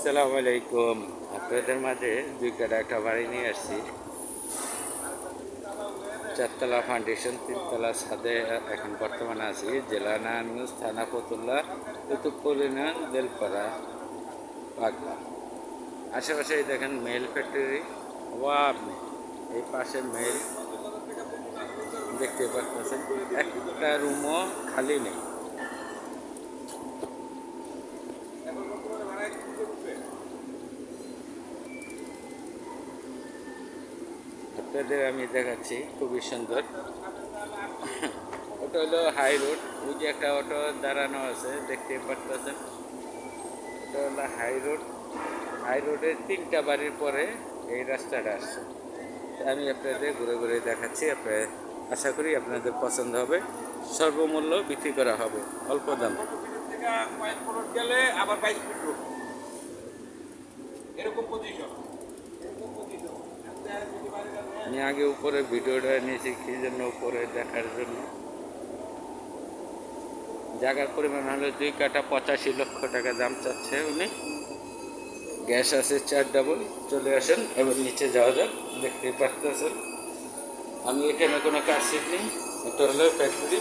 আসসালামু আলাইকুম। আপনাদের মাঝে দুই কাটা একটা বাড়ি নিয়ে আসছি। চারতলা ফাউন্ডেশন তিনতলা ছাদে এখন বর্তমানে আছি। জেলা নারায়ণগঞ্জ, থানা ফতুল্লা কুতুবপুর ইউনিয়ন বেলপাড়া পাগলা। আশেপাশে দেখেন মেল ফ্যাক্টরি ওয়াব এই পাশে মেল দেখতে পাচ্ছেন, একটা রুমও খালি নেই। আপনাদের আমি দেখাচ্ছি, খুবই সুন্দর। ওটা হলো হাই রোড ওই যে একটা অটো দাঁড়ানো আছে, দেখতে পারতেছেন। ওটা হলো হাই রোড হাই রোডের তিনটা বাড়ির পরে এই রাস্তাটা আসছে। আমি আপনাদের ঘুরে ঘুরে দেখাচ্ছি, আপনার আশা করি আপনাদের পছন্দ হবে। সর্বমূল্য বিক্রি করা হবে, অল্প দাম। এরকম পজিশন আমি আগে উপরে ভিডিওটা নিয়েছি, কি জন্য উপরে দেখার জন্য? জায়গার পরিমাণ হলো দুই কাটা পঁচাশি লক্ষ টাকা দাম চাচ্ছে উনি। গ্যাস আছে চার ডাবল, চলে আসেন এবার নিচে যাওয়া যাক দেখতে পারতেছেন। আমি এখানে কোনো কাজ শিখিনি এটা হলো ফ্যাক্টরি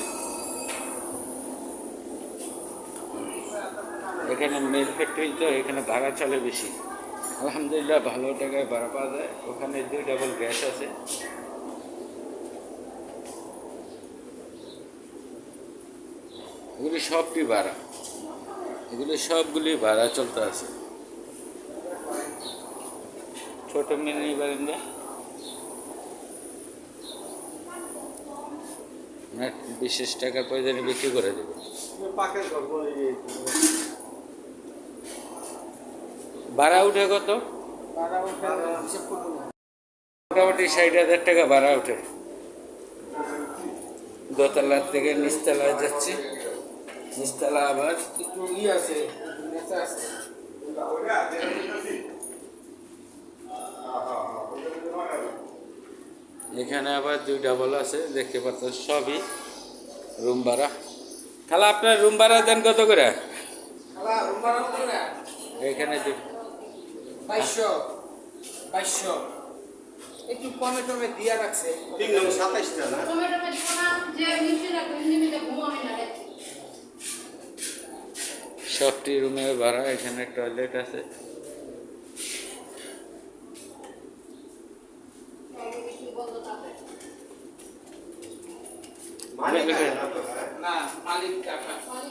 এখানে মেল ফ্যাক্টরি তো, এখানে ভাড়া চলে বেশি। আলহামদুলিল্লাহ, ভালো টাকায় ভাড়া পাওয়া যায়। ওখানে দুই ডাবল গ্যাস আছে। এগুলি সবটি ভাড়া। এগুলি সবগুলি ভাড়া চলতে আছে। ছোট মিনি বারিন্দা। বিশেষ টাকার প্রয়োজনে বিক্রি করে দেবে। ভাড়া উঠে কত? মোটামুটি ষাট হাজার টাকা ভাড়া ওঠে দোতলার থেকে নিচতলায় যাচ্ছি। নিচতলা আবার ই আছে এখানে আবার দুই ডাবল আছে দেখতে পাচ্ছেন সবই রুম ভাড়া। তাহলে আপনার রুম ভাড়া দেন কত করে? এখানে বাইশশো বাইশশো। একটু কমে টমে দিয়া রাখছে। তিন নম্বর সাতাইশটা না? টমেটো দিব না যে নিচে রাখবে নিমিতে ঘুমাবে না সবটি রুমের ভাড়া এখানে টয়লেট আছে।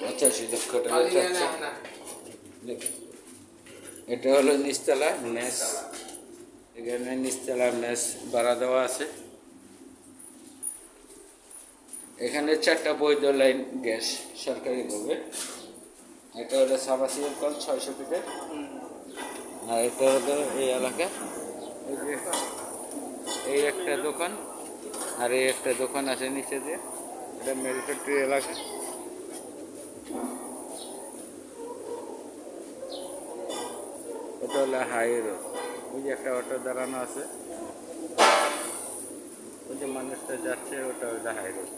পঁচাশি লক্ষ টাকা মালিক চাচ্ছে না না দেখুন। এটা হলো নিচতলা মেস। এখানে নিচতলা মেস ভাড়া দেওয়া আছে। এখানে চারটা বৈধ লাইন গ্যাস সরকারিভাবে এটা হলো সাবাসিয়াল কল ছয়শো ফিটের। আর এটা হলো এই এলাকা। এই একটা দোকান আর এই একটা দোকান আছে নিচে দিয়ে। এটা মেল ফ্যাক্টরি এলাকা। ওটা হলো হাই রোড ওই যে একটা অটো দাঁড়ানো আছে। ওই যে মানুষটা যাচ্ছে, ওটা হলো হাই রোড